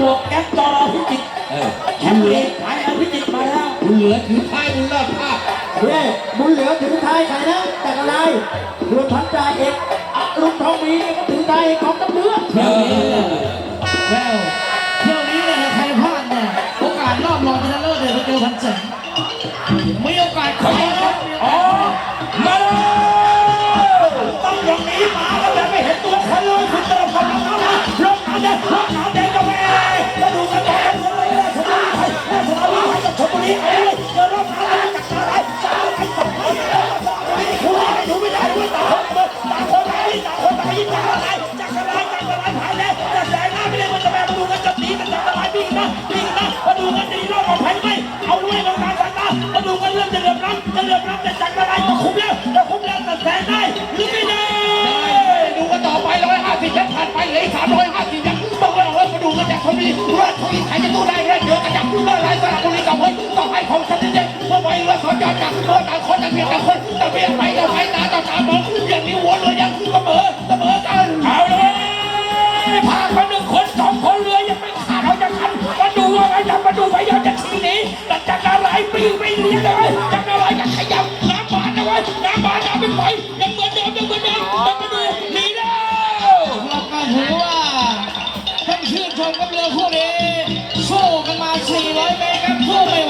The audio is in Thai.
บวกแก๊ปจอรอพิจิตรเออแชมป์ลีกไทยพิจิตรมาแล้วคุณเหลือถือท้ายบุญรอดภาพเฮ้บุญเหลือถือไทยใครนะจากอะไรรวมพันจ่าเอกอรุณทองมีเนี่ยก็ถือไทยของตำเนื้อเออแววเที่ยวนี้เนี่ยถ้าใครพลาดเนี่ยโอกาสรอบรองชนะเลิศเนี่ยไปเจอพันแสงมีโอกาสเข้าครั ไม่ได้ด้วยต่างคนต่างคนต่งต่างคนต่างยิงจากอะไรจากอะไรจากอะไรผ่านแล้วจากแสงหน้าไม่ได้มันจะแม่มาดูกันจะหนีกันจากอะไรวิ่งนะวิ่งนะมาดูกันดีรอบปลอดภัยไหมเอาด้วยลงน้ำสายตามาดูกันเรื่องจะเดือดร้อนจะเดือดร้อนจะจากอะไรก็คุ้มแล้วจะคุ้มแล้วแต่แสงได้หรือไม่ได้ดูกันต่อไปร้อยห้าสิบยัดผ่านไปเหลือสามร้อยห้าสิบยัดต้องเรามาดูกันจากชมบุรีเรือทวีไทยจะตู้ได้เรือเยอะกัน ต่างคนต่างเพียดต่างคนต่างเพียงไปต่างไปตาต่างตามองอย่างนี้วนเลยยังเสมอเสมอกันเอาเลยพาคนหนึ่งคนสองคนเรือยังไม่ขาดเราจะขันมาดูว่าไงจะมาดูไปยังจะทีนี้หลังจากอะไรปีไปเรียนเลยจากอะไรก็ขยำบน้ำบานเอาไว้น้ำบานน้ำเป็นไฟยังเหมือนเดิมยังเหมือนเดิมต้องมาดูหนีแล้วเราก็ถือว่าต้องชื่นชมกับเรือพวกนี้สู้กันมา400เมตรครับสู้ไม่ไหว